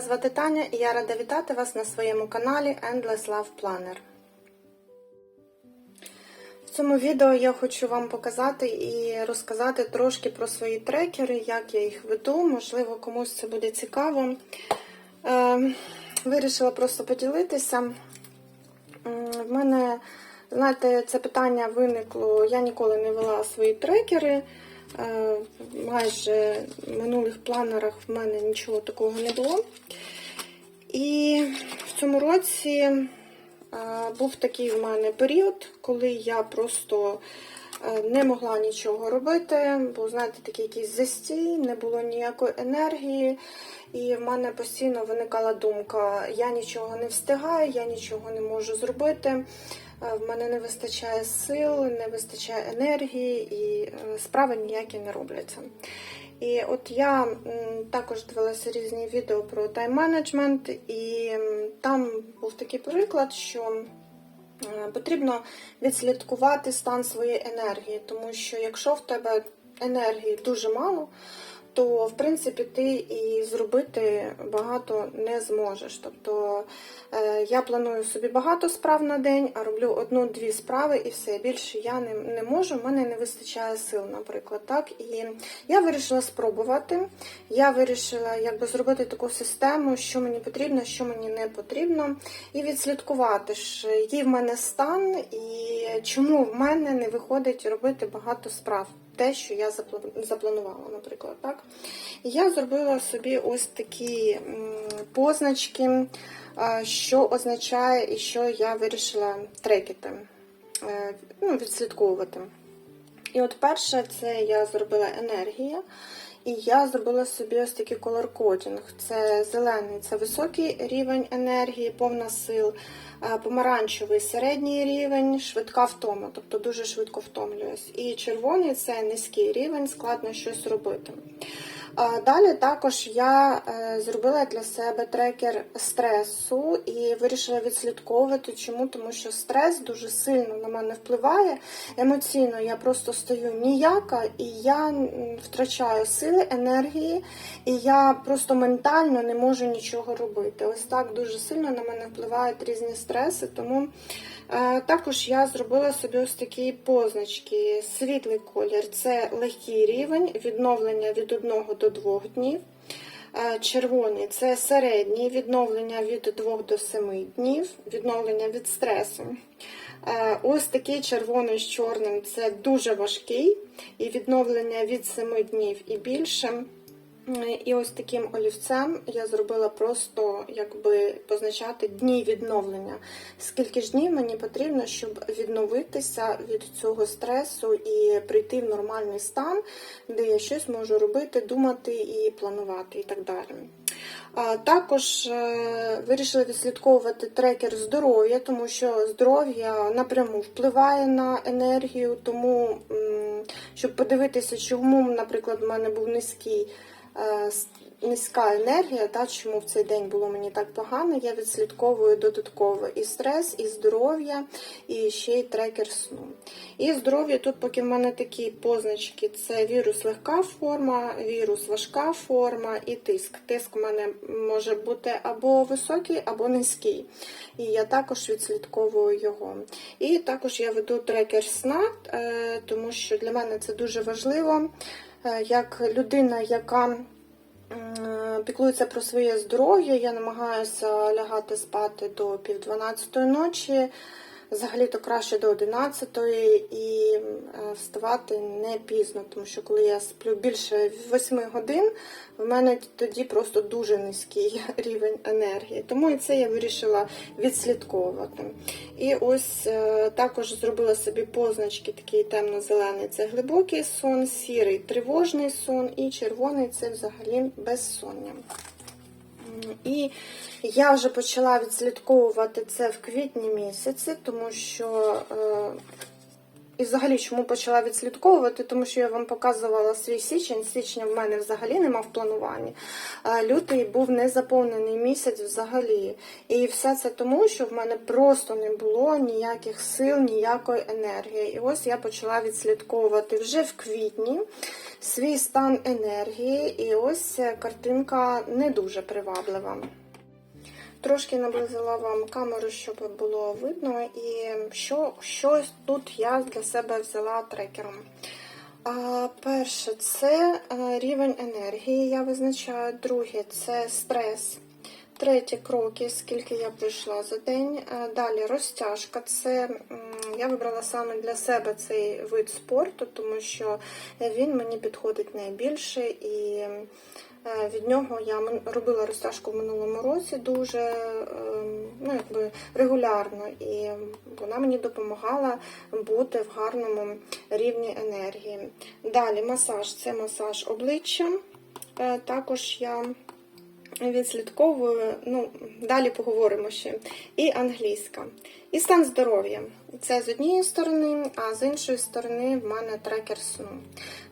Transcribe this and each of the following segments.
Звати Таня і я рада вітати вас на своєму каналі Endless Love Planner. В цьому відео я хочу вам показати і розказати трошки про свої трекери, як я їх веду, можливо, комусь це буде цікаво. Е, вирішила просто поділитися. В мене, знаєте, це питання виникло, я ніколи не вела свої трекери. Е, Майже минулих планерах в мене нічого такого не було. І в цьому році е, був такий в мене період, коли я просто е, не могла нічого робити, бо, знаєте, такий якийсь застій, не було ніякої енергії. І в мене постійно виникала думка: я нічого не встигаю, я нічого не можу зробити. В мене не вистачає сил, не вистачає енергії, і е, справи ніякі не робляться. І от я також дивилася різні відео про тайм-менеджмент, і там був такий приклад, що потрібно відслідкувати стан своєї енергії, тому що якщо в тебе енергії дуже мало, то в принципі ти і зробити багато не зможеш. Тобто е, я планую собі багато справ на день, а роблю одну-дві справи і все. Більше я не, не можу, в мене не вистачає сил, наприклад. Так? І я вирішила спробувати. Я вирішила якби зробити таку систему, що мені потрібно, що мені не потрібно, і відслідкувати, ж, який в мене стан і чому в мене не виходить робити багато справ те, що я запланувала, наприклад. Так? Я зробила собі ось такі позначки, що означає і що я вирішила трекати, е, ну, відслідковувати. І от перше, це я зробила енергія. І я зробила собі ось такий колор-кодінг. Це зелений це високий рівень енергії, повна сил, помаранчевий середній рівень, швидка втома, тобто дуже швидко втомлююсь. І червоний це низький рівень, складно щось робити. Далі також я е, зробила для себе трекер стресу і вирішила відслідковувати. Чому? Тому що стрес дуже сильно на мене впливає. Емоційно я просто стою ніяка, і я втрачаю сили, енергії, і я просто ментально не можу нічого робити. Ось так дуже сильно на мене впливають різні стреси. Тому е, також я зробила собі ось такі позначки. Світлий колір це легкий рівень, відновлення від 1 до 2 днів. Червоні Червоний це середній відновлення від 2 до 7 днів, відновлення від стресу. Е, Ось такий червоний з чорним це дуже важкий і відновлення від 7 днів і більше. І ось таким олівцем я зробила просто якби позначати дні відновлення. Скільки ж днів мені потрібно, щоб відновитися від цього стресу і прийти в нормальний стан, де я щось можу робити, думати і планувати, і так далі. Також е, вирішила відслідковувати трекер здоров'я, тому що здоров'я напряму впливає на енергію, тому щоб подивитися, чому, наприклад, в мене був низький низька енергія, та чому в цей день було мені так погано, я відслідковую додатково і стрес, і здоров'я, і ще й трекер сну. І здоров'я тут, поки в мене такі позначки: це вірус легка форма, вірус важка форма і тиск. Тиск у мене може бути або високий, або низький. І я також відслідковую його. І також я веду трекер сна, е, тому що для мене це дуже важливо. Е, Як людина, яка піклується про своє здоров'я, я намагаюся лягати спати до пів дванадцятої ночі, взагалі-то краще до 11 і е, вставати не пізно, тому що коли я сплю більше 8 годин, в мене тоді просто дуже низький рівень енергії. Тому і це я вирішила відслідковувати. І ось е, також зробила собі позначки, такий темно-зелений це глибокий сон, сірий тривожний сон, і червоний це взагалі безсоння. І я вже почала відслідковувати це в квітні місяці, тому що е, і взагалі чому почала відслідковувати, тому що я вам показувала свій січень. Січня в мене взагалі нема в плануванні. Лютий був не заповнений місяць взагалі. І все це тому, що в мене просто не було ніяких сил, ніякої енергії. І ось я почала відслідковувати вже в квітні свій стан енергії, і ось е, картинка не дуже приваблива. Трошки наблизила вам камеру, щоб було видно, і що, що тут я для себе взяла трекером. А, перше, це е, рівень енергії, я визначаю. Друге, це стрес. Третє кроки, скільки я пройшла за день. Е, Далі розтяжка. Це я вибрала саме для себе цей вид спорту, тому що він мені підходить найбільше і від нього я робила розтяжку в минулому році дуже е, ну, якби регулярно, і вона мені допомагала бути в гарному рівні енергії. Далі масаж це масаж обличчя. Е, Також я відслідковую, ну, далі поговоримо ще. І англійська. І стан здоров'я. Це з однієї сторони, а з іншої сторони в мене трекер сну.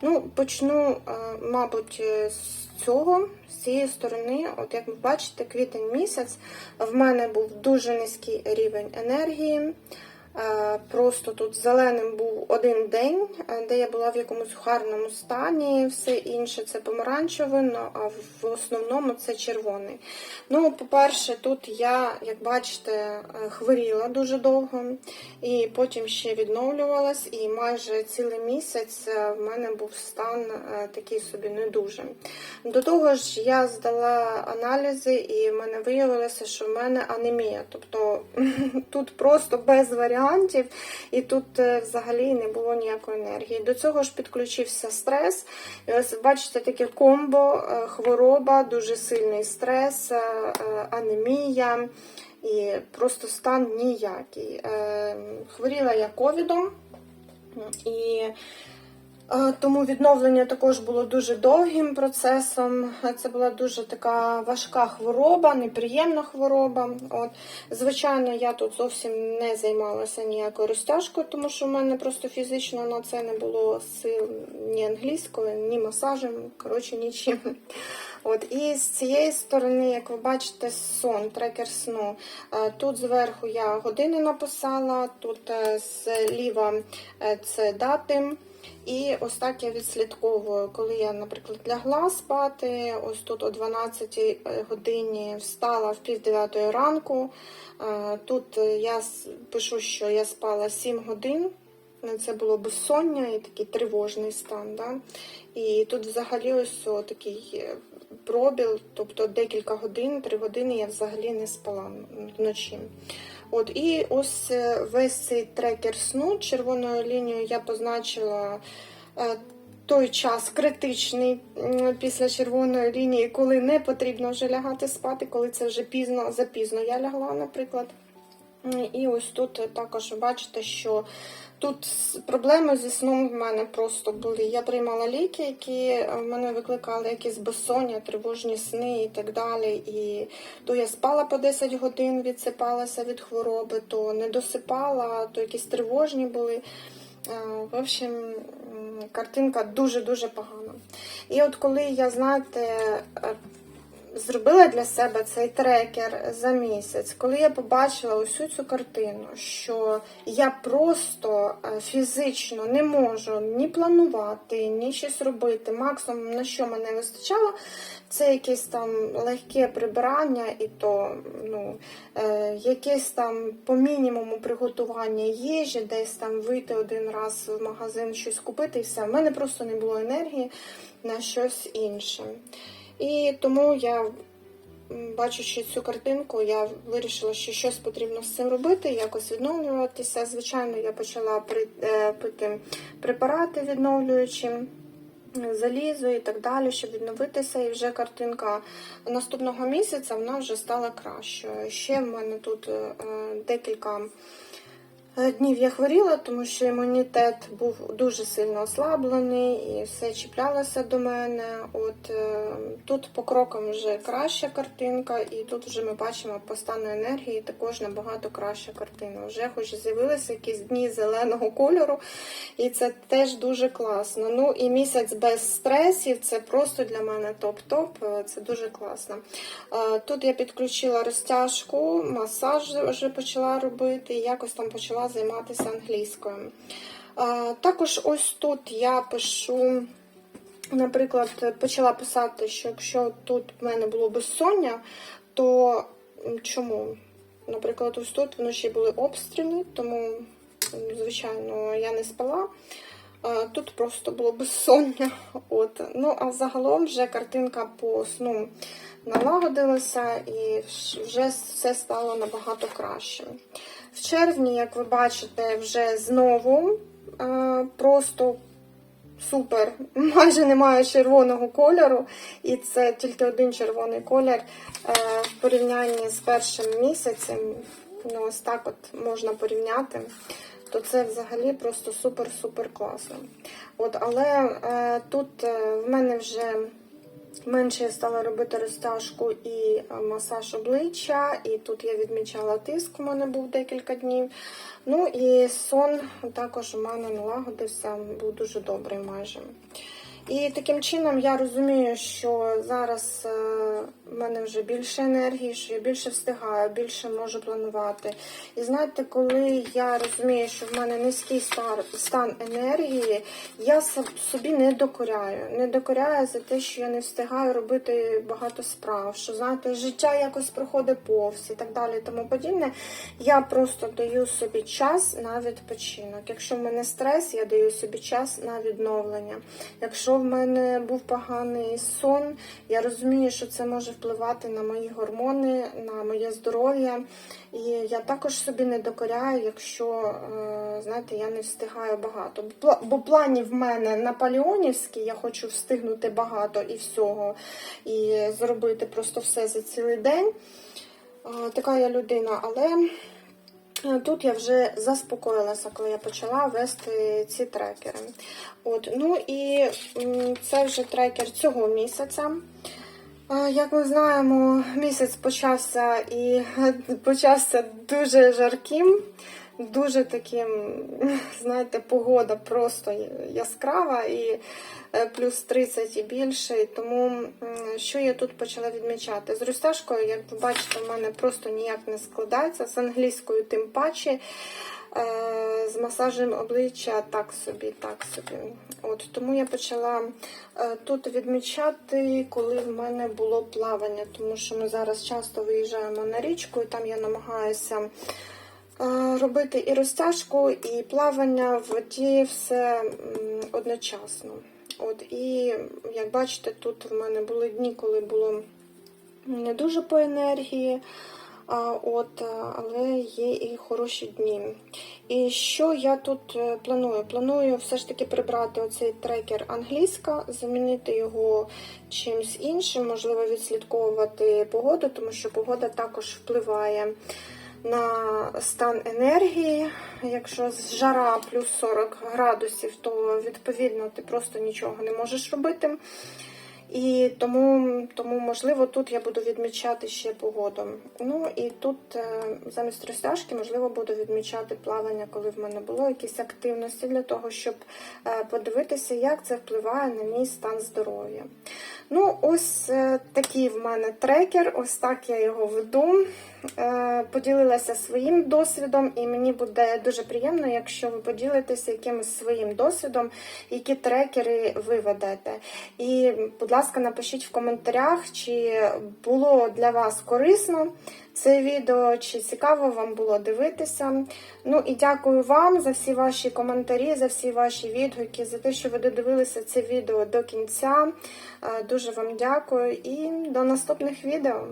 Ну, почну, е, мабуть, з цього, з цієї сторони, от як ви бачите, квітень місяць в мене був дуже низький рівень енергії. Е, Просто тут зеленим був один день, е, де я була в якомусь гарному стані, все інше це помаранчеве, а в основному це червоний. Ну, по-перше, тут я, як бачите, е, хворіла дуже довго, і потім ще відновлювалась, і майже цілий місяць в мене був стан такий собі не дуже. До того ж, я здала аналізи, і в мене виявилося, що в мене анемія. Тобто тут просто без варіантів, і тут е, взагалі не було ніякої енергії. До цього ж підключився стрес. І ось бачите, таке комбо, е, хвороба, дуже сильний стрес, е, анемія і просто стан ніякий. Е, Хворіла я ковідом. І Тому відновлення також було дуже довгим процесом. Це була дуже така важка хвороба, неприємна хвороба. От. Звичайно, я тут зовсім не займалася ніякою розтяжкою, тому що в мене просто фізично на це не було сил ні англійської, ні масажем, коротше, нічим. От, і з цієї сторони, як ви бачите, сон, трекер сну. Тут зверху я години написала, тут е, зліва е, це дати. І ось так я відслідковую, коли я, наприклад, лягла спати, ось тут о 12 годині встала в пів дев'ятої ранку. Е, Тут я пишу, що я спала 7 годин. Це було безсоння і такий тривожний стан. Да? І тут взагалі ось такий е, пробіл, тобто декілька годин, 3 години я взагалі не спала вночі. От, і ось е, весь цей трекер сну червоною лінією я позначила е, той час критичний після червоної лінії, коли не потрібно вже лягати спати, коли це вже пізно, запізно я лягла, наприклад. І ось тут також бачите, що тут проблеми зі сном в мене просто були. Я приймала ліки, які е, в мене викликали якісь безсоння, тривожні сни і так далі. І то я спала по 10 годин, відсипалася від хвороби, то не досипала, то якісь тривожні були. Е, В общем, картинка дуже-дуже погана. І от коли я, знаєте, е, зробила для себе цей трекер за місяць, коли я побачила усю цю картину, що я просто е, фізично не можу ні планувати, ні щось робити. Максимум на що мене вистачало, це якесь там легке прибирання, і то ну, е, якесь там по мінімуму приготування їжі, десь там вийти один раз в магазин, щось купити, і все. У мене просто не було енергії на щось інше. І тому я, бачачи цю картинку, я вирішила, що щось потрібно з цим робити, якось відновлюватися. Звичайно, я почала е, пити препарати відновлюючі. Залізо і так далі, щоб відновитися, і вже картинка наступного місяця вона вже стала кращою. Ще в мене тут е, декілька е, днів я хворіла, тому що імунітет був дуже сильно ослаблений і все чіплялося до мене. От е, тут по крокам вже краща картинка, і тут вже ми бачимо по стану енергії також набагато краща картина. Вже хоч з'явилися якісь дні зеленого кольору, і це теж дуже класно. Ну і місяць без стресів це просто для мене топ-топ. е, Це дуже класно. Е, Тут я підключила розтяжку, масаж вже почала робити, якось там почала займатися англійською. Також ось тут я пишу, наприклад, почала писати, що якщо тут в мене було безсоння, то чому? Наприклад, ось тут вночі були обстріли, тому, звичайно, я не спала. Тут просто було безсоння. От. Ну, а загалом вже картинка по сну налагодилася і вже все стало набагато краще. В червні, як ви бачите, вже знову е, просто супер. Майже немає червоного кольору, і це тільки один червоний колір е, в порівнянні з першим місяцем. Ну, ось так от можна порівняти. То це взагалі просто супер-супер класно. От, але е, тут е, в мене вже менше я стала робити розтяжку і е, масаж обличчя, і тут я відмічала тиск, у мене був декілька днів. Ну і сон також у мене налагодився, був дуже добрий майже. І таким чином я розумію, що зараз е, в мене вже більше енергії, що я більше встигаю, більше можу планувати. І знаєте, коли я розумію, що в мене низький стан енергії, я собі не докоряю. Не докоряю за те, що я не встигаю робити багато справ, що знаєте, життя якось проходить повз і так далі, тому подібне. Я просто даю собі час на відпочинок. Якщо в мене стрес, я даю собі час на відновлення. Якщо в мене був поганий сон, я розумію, що це може впливати на мої гормони, на моє здоров'я. І я також собі не докоряю, якщо е, знаєте, я не встигаю багато. Бо пла- планів в мене наполеонівські, я хочу встигнути багато і всього, і зробити просто все за цілий день. Е, Така я людина, але Тут я вже заспокоїлася, коли я почала вести ці трекери. От, ну і це вже трекер цього місяця. Е, Як ми знаємо, місяць почався і почався дуже жарким, дуже таким, знаєте, погода просто яскрава і е, плюс 30 і більше. Тому що я тут почала відмічати? З розтяжкою, як ви бачите, в мене просто ніяк не складається, з англійською тим паче. Е, З масажем обличчя так собі, так собі. От Тому я почала е, тут відмічати, коли в мене було плавання, тому що ми зараз часто виїжджаємо на річку, і там я намагаюся робити і розтяжку, і плавання в воді все одночасно. От, І як бачите, тут в мене були дні, коли було не дуже по енергії. От, але є і хороші дні. І що я тут е, планую? Планую все ж таки прибрати оцей трекер англійська, замінити його чимось іншим, можливо, відслідковувати погоду, тому що погода також впливає на стан енергії. Якщо жара плюс 40 градусів, то відповідно ти просто нічого не можеш робити. І тому, тому, можливо, тут я буду відмічати ще погоду. Ну і тут е, замість розтяжки, можливо, буду відмічати плавання, коли в мене було якісь активності для того, щоб е, подивитися, як це впливає на мій стан здоров'я. Ну, ось е, такий в мене трекер, ось так я його веду. Е, Поділилася своїм досвідом, і мені буде дуже приємно, якщо ви поділитеся якимось своїм досвідом, які трекери ви ведете. І, будь ласка, напишіть в коментарях, чи було для вас корисно це відео, чи цікаво вам було дивитися. Ну і дякую вам за всі ваші коментарі, за всі ваші відгуки, за те, що ви додивилися це відео до кінця. Е, Дуже вам дякую і до наступних відео.